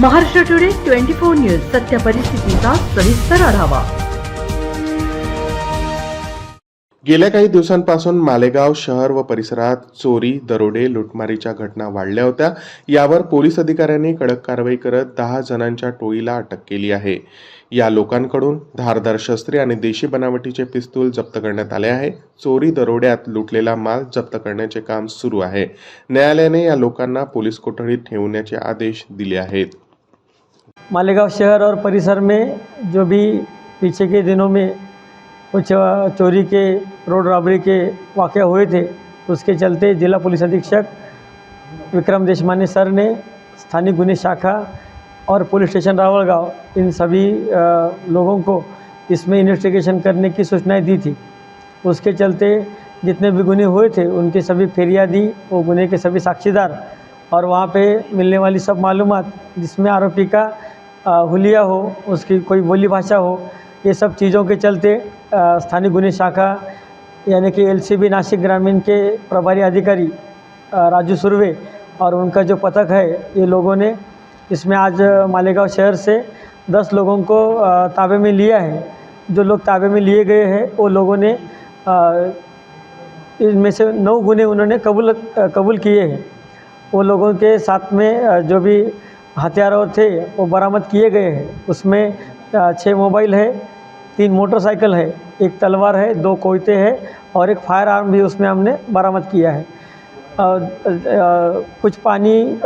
Maharashtra today twenty four news सत्य परिस्थितीचा सविस्तर आढावा. गेल्या काही दिवसांपासून मालेगाव शहर व परिसरात चोरी दरोडे लुटमारीच्या घटना वाढल्या होत्या. यावर पोलीस अधिकाऱ्यांनी कडक कारवाई करत दहा जणांच्या टोळीला अटक केली आहे. या लोकांकडून धारदार शस्त्रे आणि देशी बनावटीचे पिस्तूल जप्त करण्यात आले आहे. चोरी दरोड्यात लुटलेला माल जप्त करण्याचे काम सुरू आहे. न्यायालयाने या लोकांना पोलीस कोठडीत ठेवण्याचे आदेश दिले आहेत. मालेगांव शहर और परिसर में जो भी पीछे के दिनों में कुछ चोरी के, रोड रॉबरी के वाक़ हुए थे, उसके चलते जिला पुलिस अधीक्षक विक्रम देशमाने सर ने स्थानीय गुने शाखा और पुलिस स्टेशन रावलगांव, इन सभी लोगों को इसमें इन्वेस्टिगेशन करने की सूचनाएँ दी थी। उसके चलते जितने भी गुने हुए थे, उनकी सभी फिरियादी, वो गुने के सभी साक्षीदार और वहाँ पे मिलने वाली सब मालूमात, जिसमें आरोपी का हुलिया हो, उसकी कोई बोली भाषा हो, ये सब चीज़ों के चलते स्थानीय गुने शाखा, यानी कि एलसीबी नासिक ग्रामीण के प्रभारी अधिकारी राजू सुरवे और उनका जो पथक है, ये लोगों ने इसमें आज मालेगांव शहर से दस लोगों को ताबे में लिया है। जो लोग ताबे में लिए गए हैं, वो लोगों ने इनमें से नौ गुने उन्होंने कबूल कबूल किए हैं। वो लोगों के साथ में जो भी हथियार थे वो बरामद किए गए हैं। उसमें छः मोबाइल है, तीन मोटरसाइकिल है, एक तलवार है, दो कोयते हैं और एक फायर आर्म भी उसमें हमने बरामद किया है। कुछ पानी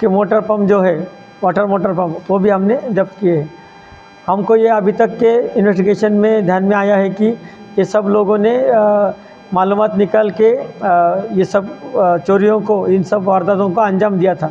के मोटर पंप जो है, वाटर मोटर पंप, वो भी हमने जब्त किए हैं। हमको ये अभी तक के इन्वेस्टिगेशन में ध्यान में आया है कि ये सब लोगों ने मालूम निकाल के ये सब चोरियों को, इन सब वारदातों को अंजाम दिया था।